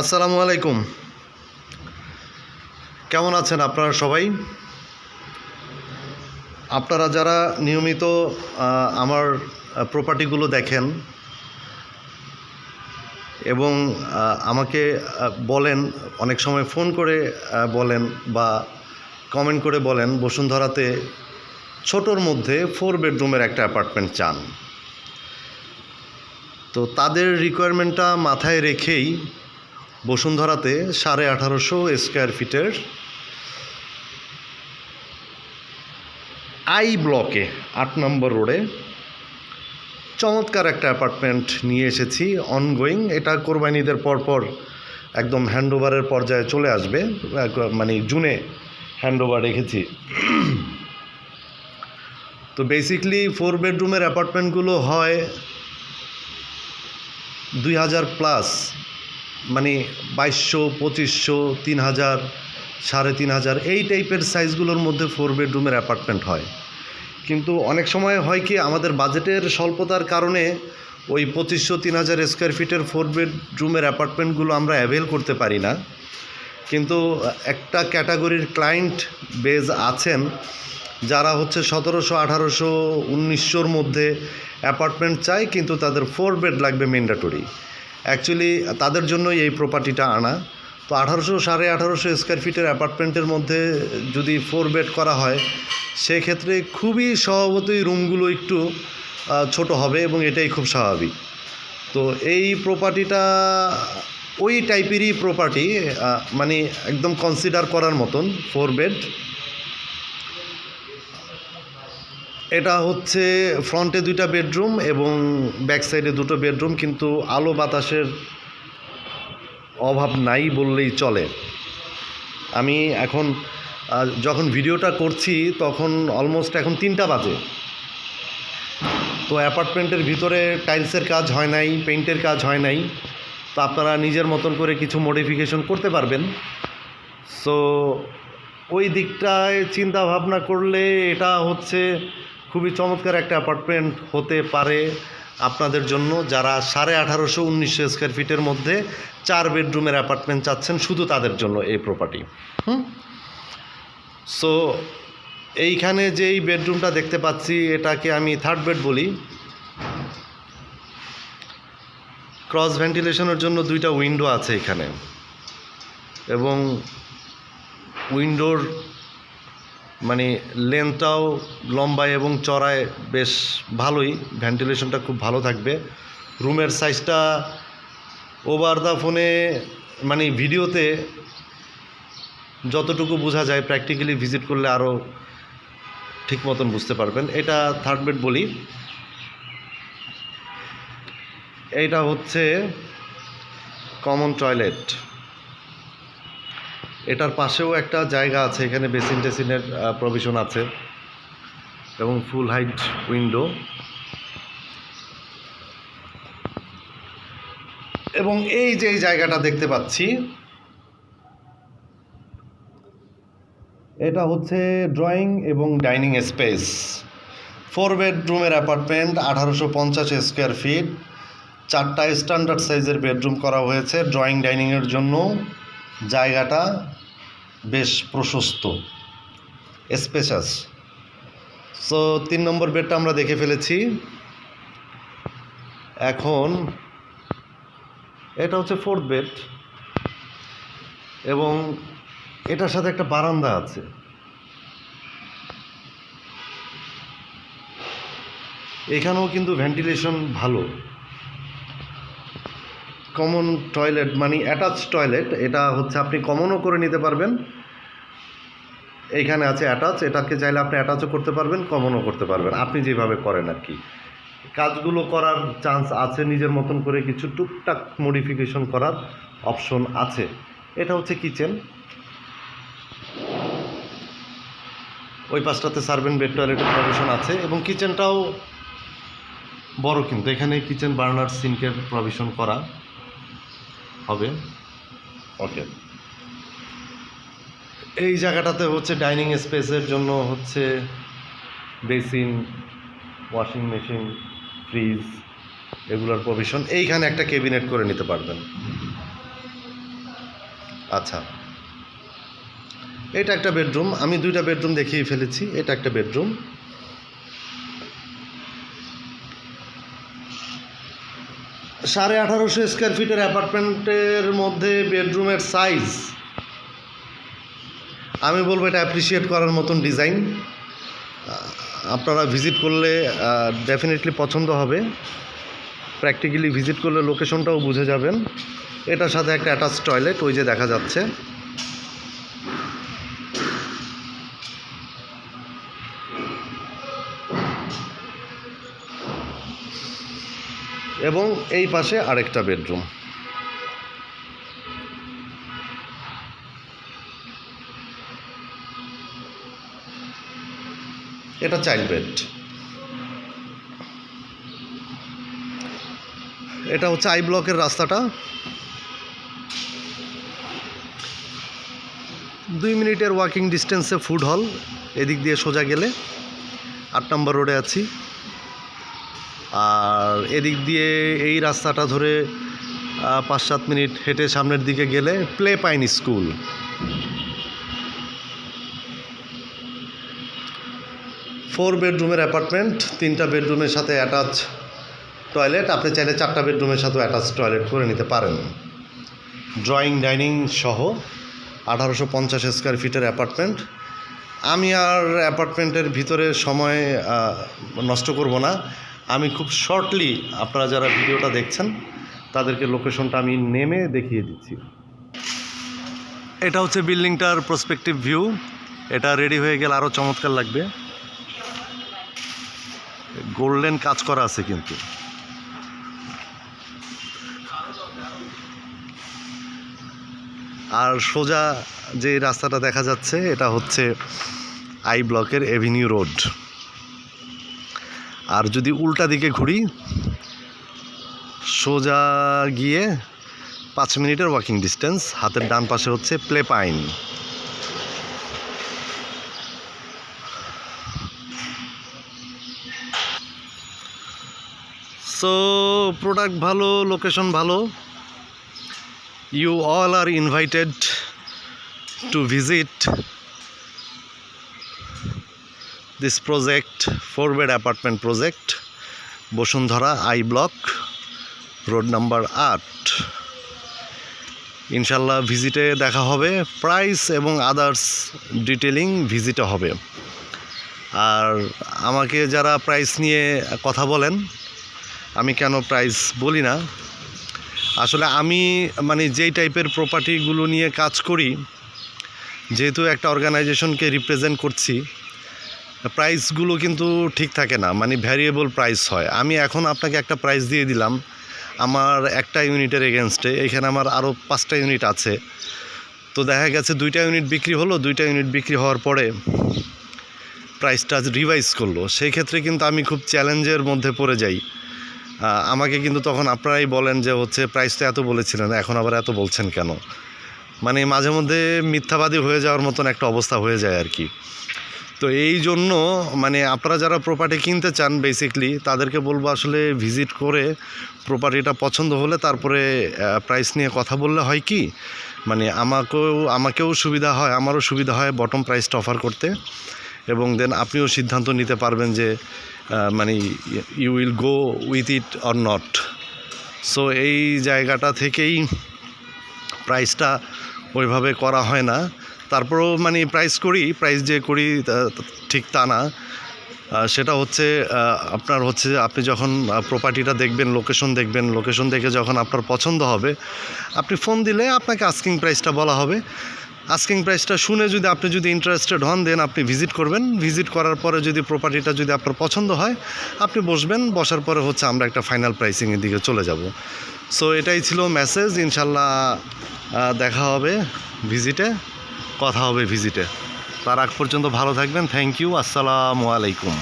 আসসালামু আলাইকুম। কেমন আছেন আপনারা সবাই? আপনারা যারা নিয়মিত আমার প্রপার্টিগুলো দেখেন এবং আমাকে বলেন, অনেক সময় ফোন করে বলেন বা কমেন্ট করে বলেন, বসুন্ধরাতে ছোটোর মধ্যে ফোর বেডরুমের একটা অ্যাপার্টমেন্ট চান। তো তাদের রিকোয়ারমেন্টটা মাথায় রেখেই বসুন্ধরাতে সাড়ে আঠারোশো স্কোয়ার ফিটের আই ব্লকে আট নম্বর রোডে চমৎকার একটা অ্যাপার্টমেন্ট নিয়ে এসেছি অনগোয়িং এটা কোরবানিদের পরপর একদম হ্যান্ডওভারের পর্যায়ে চলে আসবে। মানে জুনে হ্যান্ডওভার রেখেছি। তো বেসিকলি ফোর বেডরুমের অ্যাপার্টমেন্টগুলো হয় দুই হাজার প্লাস মানে বাইশশো, পঁচিশশো তিন হাজার সাড়ে তিন হাজার এই টাইপের সাইজগুলোর মধ্যে ফোর বেডরুমের অ্যাপার্টমেন্ট হয়। কিন্তু অনেক সময় হয় কি, আমাদের বাজেটের স্বল্পতার কারণে ওই পঁচিশশো তিন হাজার স্কোয়ার ফিটের ফোর বেডরুমের অ্যাপার্টমেন্টগুলো আমরা অ্যাভেল করতে পারি না। কিন্তু একটা ক্যাটাগরির ক্লায়েন্ট বেজ আছেন, যারা হচ্ছে সতেরোশো, আঠারোশো, উনিশশোর মধ্যে অ্যাপার্টমেন্ট চায়, কিন্তু তাদের ফোর বেড লাগবে ম্যান্ডাটরি অ্যাকচুয়ালি তাদের জন্যই এই প্রপার্টিটা আনা। তো আঠারোশো, সাড়ে আঠারোশো স্কোয়ার ফিটের অ্যাপার্টমেন্টের মধ্যে যদি ফোর বেড করা হয়, সেক্ষেত্রে খুবই স্বভাবতই রুমগুলো একটু ছোট হবে এবং এটাই খুব স্বাভাবিক। তো এই প্রপার্টিটা ওই টাইপেরই প্রপার্টি মানে একদম কনসিডার করার মতন ফোর বেড এটা হচ্ছে ফ্রন্টে দুইটা বেডরুম এবং ব্যাক সাইডে দুটো বেডরুম, কিন্তু আলো বাতাসের অভাব নাই বললেই চলে। আমি এখন যখন ভিডিওটা করছি, তখন অলমোস্ট এখন তিনটা বাজে। তো অ্যাপার্টমেন্টের ভিতরে টাইলসের কাজ হয় নাই, পেইন্টের কাজ হয় নাই। তো আপনারা নিজের মতন করে কিছু মডিফিকেশন করতে পারবেন। সো ওই দিকটায় চিন্তা ভাবনা করলে এটা হচ্ছে খুবই চমৎকার একটা অ্যাপার্টমেন্ট হতে পারে আপনাদের জন্য যারা সাড়ে আঠারোশো উনিশশো স্কোয়ার ফিটের মধ্যে চার বেডরুমের অ্যাপার্টমেন্ট চাচ্ছেন শুধু তাদের জন্য এই প্রপার্টি হুম? সো এইখানে যেই বেডরুমটা দেখতে পাচ্ছি, এটাকে আমি থার্ড বেড বলি। ক্রস ভেন্টিলেশনের জন্য দুইটা উইন্ডো আছে এখানে। এবং উইন্ডোর মানে লেন্থটাও লম্বায় এবং চড়ায় বেশ ভালোই, ভেন্টিলেশনটা খুব ভালো থাকবে। রুমের সাইজটা ওভার দ্য ফোনে মানে ভিডিওতে যতটুকু বোঝা যায় প্র্যাকটিক্যালি ভিজিট করলে আরও ঠিক মতন বুঝতে পারবেন। এটা থার্ড বেড বলি। এইটা হচ্ছে কমন টয়লেট এটার পাশেও একটা জায়গা আছে, এখানে বেসিন টেসিনের প্রভিশন আছে এবং ফুল হাইট উইন্ডো এবং এই যে এই জায়গাটা দেখতে পাচ্ছি, এটা হচ্ছে ড্রয়িং এবং ডাইনিং স্পেস ফোর বেডরুমের অ্যাপার্টমেন্ট আঠারোশো পঞ্চাশ স্কোয়ার ফিট চারটা স্ট্যান্ডার্ড সাইজের বেডরুম করা হয়েছে ড্রয়িং ডাইনিংয়ের জন্য। জায়গাটা বেশ প্রশস্ত স্পেশাস সো তিন নম্বর বেডটা আমরা দেখে ফেলেছি। এখন এটা হচ্ছে ফোর্থ বেড এবং এটার সাথে একটা বারান্দা আছে। এখানেও কিন্তু ভেন্টিলেশন ভালো। কমন টয়লেট মানে অ্যাটাচ টয়লেট এটা হচ্ছে আপনি কমনও করে নিতে পারবেন। এইখানে আছে অ্যাটাচ এটাকে চাইলে আপনি অ্যাটাচও করতে পারবেন কমনও করতে পারবেন। আপনি যেভাবে করেন আর কি। কাজগুলো করার চান্স আছে নিজের মতন করে কিছু টুকটাক মডিফিকেশন করার অপশন আছে। এটা হচ্ছে কিচেন ওই পাশটাতে সার্ভেন্ট বেড টয়লেটের প্রভিশন আছে এবং কিচেনটাও বড় কিন্তু। এখানে কিচেন বার্নার সিঙ্কের প্রভিশন করা। হবে। ওকে। এই জায়গাটাতে হচ্ছে ডাইনিং স্পেসের জন্য হচ্ছে বেসিন, ওয়াশিং মেশিন, ফ্রিজ এগুলোর প্রভিশন। এইখানে একটা কেবিনেট করে নিতে পারবেন। আচ্ছা। এটা একটা বেডরুম। আমি দুইটা বেডরুম দেখিয়ে ফেলেছি। এটা একটা বেডরুম। সাড়ে আঠারোশো স্কোয়ার ফিটের অ্যাপার্টমেন্টের মধ্যে বেডরুমের সাইজ। আমি বলব এটা অ্যাপ্রিসিয়েট করার মতন ডিজাইন আপনারা ভিজিট করলে ডেফিনেটলি পছন্দ হবে। প্র্যাকটিক্যালি ভিজিট করলে লোকেশনটাও বুঝে যাবেন। এটার সাথে একটা অ্যাটাচ টয়লেট ওই যে দেখা যাচ্ছে। এবং এই পাশে আরেকটা বেডরুম। এটা চাইল্ড বেড। এটা হচ্ছে আই ব্লকের রাস্তাটা। দুই মিনিটের ওয়াকিং ডিস্টেন্সে ফুড হল, এদিক দিয়ে সোজা গেলে। আট নম্বর রোডে আছি। আর এদিক দিয়ে এই রাস্তাটা ধরে পাঁচ সাত মিনিট হেঁটে সামনের দিকে গেলে প্লে পাইন স্কুল ফোর বেডরুমের অ্যাপার্টমেন্ট তিনটা বেডরুমের সাথে অ্যাটাচ টয়লেট আপনি চাইলে চারটা বেডরুমের সাথে অ্যাটাচ টয়লেট করে নিতে পারেন। ড্রয়িং ডাইনিং সহ আঠারোশো পঞ্চাশ স্কোয়ার ফিটের অ্যাপার্টমেন্ট আমি আর অ্যাপার্টমেন্টের ভিতরে সময় নষ্ট করব না। আমি খুব শর্টলি আপনারা যারা ভিডিওটা দেখছেন, তাদেরকে লোকেশনটা আমি নেমে দেখিয়ে দিচ্ছি। এটা হচ্ছে বিল্ডিংটার প্রসপেক্টিভ ভিউ এটা রেডি হয়ে গেলে আরও চমৎকার লাগবে। গোল্ডেন কাজ করা আছে কিন্তু। আর সোজা যে রাস্তাটা দেখা যাচ্ছে, এটা হচ্ছে আই ব্লকের এভিনিউ রোড আর যদি উল্টা দিকে ঘুরি, সোজা গিয়ে পাঁচ মিনিটের ওয়াকিং ডিস্টেন্স হাতের ডান পাশে হচ্ছে প্লে পাইন সো প্রোডাক্ট ভালো লোকেশন ভালো। You all are invited to visit this project four bed apartment project Bashundhara I block road number আট ইনশাল্লাহ ভিজিটে দেখা হবে। প্রাইস এবং আদার্স ডিটেলিং ভিজিটে হবে। আর আমাকে যারা প্রাইস নিয়ে কথা বলেন, আমি কেন প্রাইস বলি না? আসলে আমি মানে যেই টাইপের প্রপার্টিগুলো নিয়ে কাজ করি, যেহেতু একটা অর্গানাইজেশনকে রিপ্রেজেন্ট করছি প্রাইসগুলো কিন্তু ঠিক থাকে না মানে ভ্যারিয়েবল প্রাইস হয়। আমি এখন আপনাকে একটা প্রাইস দিয়ে দিলাম, আমার একটা ইউনিটের এগেনস্টে এখানে আমার আরও পাঁচটা ইউনিট আছে। তো দেখা গেছে দুইটা ইউনিট বিক্রি হলো, দুইটা ইউনিট বিক্রি হওয়ার পরে প্রাইসটা রিভাইজ করল। সেই ক্ষেত্রে কিন্তু আমি খুব চ্যালেঞ্জের মধ্যে পড়ে যাই। আমাকে কিন্তু তখন আপনারাই বলেন যে হচ্ছে প্রাইসটা এত বলেছিলেন, এখন আবার এত বলছেন কেন? মানে মাঝে মধ্যে মিথ্যাবাদী হয়ে যাওয়ার মতন একটা অবস্থা হয়ে যায় আর কি। তো এই জন্য মানে আপনারা যারা প্রপার্টি কিনতে চান বেসিকলি তাদেরকে বলব আসলে ভিজিট করে প্রপার্টিটা পছন্দ হলে তারপরে প্রাইস নিয়ে কথা বললে হয় কি মানে আমাকেও আমাকেও সুবিধা হয়, আমারও সুবিধা হয় বটম প্রাইসটা অফার করতে। এবং দেন আপনিও সিদ্ধান্ত নিতে পারবেন যে মানে you will go with it or not so এই জায়গাটা থেকেই প্রাইসটা ওইভাবে করা হয় না। তারপরেও মানে প্রাইস করি প্রাইস যে করি ঠিক তা না। সেটা হচ্ছে আপনার হচ্ছে আপনি যখন প্রপার্টিটা দেখবেন লোকেশন দেখবেন লোকেশন দেখে যখন আপনার পছন্দ হবে, আপনি ফোন দিলে আপনাকে আস্কিং প্রাইসটা বলা হবে। আস্কিং প্রাইসটা শুনে যদি আপনি যদি ইন্টারেস্টেড হন দেন আপনি ভিজিট করবেন। ভিজিট করার পরে যদি প্রপার্টিটা যদি আপনার পছন্দ হয়, আপনি বসবেন। বসার পরে হচ্ছে আমরা একটা ফাইনাল প্রাইসিংয়ের দিকে চলে যাব। সো এটাই ছিল মেসেজ ইনশাল্লাহ দেখা হবে ভিজিটে, কথা হবে ভিজিটে। তার আগ পর্যন্ত ভালো থাকবেন। থ্যাংক ইউ আসসালামু আলাইকুম।